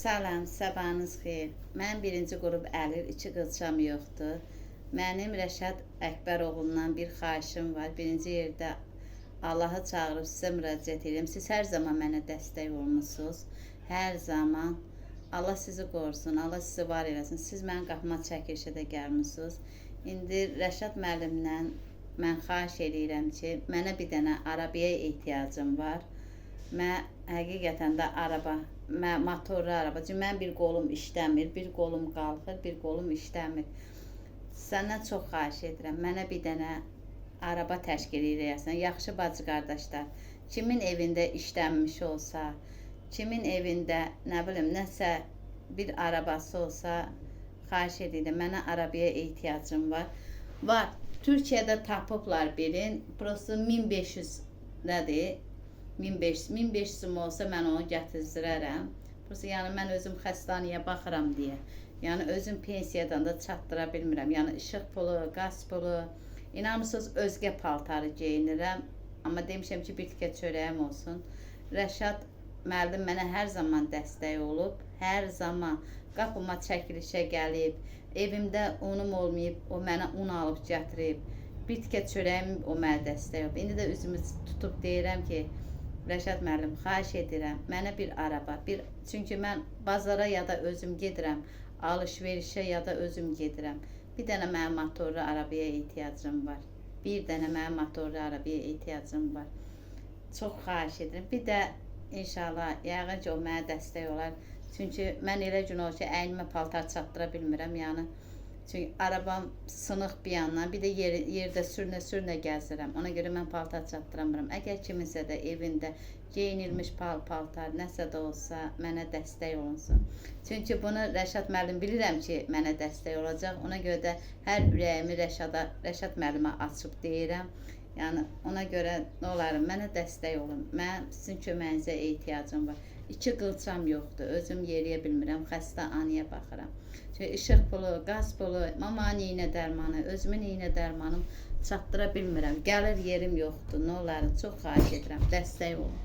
Salam, sabahınız xeyir. Mən birinci qrup Əlir, iki qılçam yoxdur. Mənim Rəşad Əkbəroğlundan bir xahişim var. Birinci yerdə Allahı çağırıb sizə müraciət edirəm. Siz hər zaman mənə dəstək olmusunuz. Hər zaman. Allah sizi qorusun, Allah sizi var eləsin. Siz mənim qapıma çəkilişə də gəlmisiniz. İndi Rəşad müəllimlə mən xahiş edirəm ki, mənə bir dənə arabaya ehtiyacım var. Mən həqiqətən də araba, mən motorlu araba. Çünki mən bir qolum işləmir, bir qolum qalxır, bir qolum işləmir. Səndən çox xahiş edirəm. Mənə bir dənə araba təşkil edəsən. Yaxşı bacı qardaşlar. Kimin evində işlənmiş olsa, kimin evində nə bilim nəsə bir arabası olsa, xahiş edirəm. Mənə arabaya ehtiyacım var. Var. Türkiyədə tapıblar birin. Prosta 1500 nədir? 1500 1500 olsa mən onu gətirdirərəm. Prosta yəni mən özüm xəstəxanaya baxıram deyə. Yəni özüm pensiyadan da çatdıra bilmirəm. Yəni işıq pulu, qaz pulu, inanırsınız özgə paltarı geyinirəm. Amma demişəm ki, bir tikə çörəyim olsun. Rəşad müəllim mənə hər zaman dəstək olub. Hər zaman qapıma çəkilişə gəlib. Evimdə unum olmayıb, o mənə un alıb gətirib. Bir tikə çörəyim o mənə dəstək olub. İndi də üzümü tutub deyirəm ki, Rəşad müəllim, xahiş edirəm, mənə bir araba, bir çünki mən bazara ya da özüm gedirəm, alış-verişə ya da özüm gedirəm. Bir dənə mənim motorlu arabaya ehtiyacım var. Bir dənə mənim motorlu arabaya ehtiyacım var. Çox xahiş edirəm. Bir də inşallah yəqin ki, o mənə dəstək olar. Çünki mən elə gün olur ki, əynimə paltar çatdıra bilmirəm, yəni çünki arabam sınıq bir yandan, bir də yer, yerdə sürünə-sürünə gəzirəm. Ona görə mən paltar çatdıramıram. Əgər kiminsə də evində geyinilmiş pal paltar nəsə də olsa mənə dəstək olunsun. Çünki bunu Rəşad müəllim bilirəm ki, mənə dəstək olacaq. Ona görə də hər ürəyimi Rəşada, Rəşad müəllimə açıb deyirəm. Yəni ona görə nə olar, mənə dəstək olun. Mən sizin köməyinizə ehtiyacım var. İki qılçam yoxdur. Özüm yeriyə bilmirəm. Xəstə anıya baxıram. Çünki işıq pulu, qaz pulu, mamanın iynə dərmanı, özümün iynə dərmanım çatdıra bilmirəm. Gəlir yerim yoxdur. Nə olar? Çox xahiş edirəm. Dəstək olun.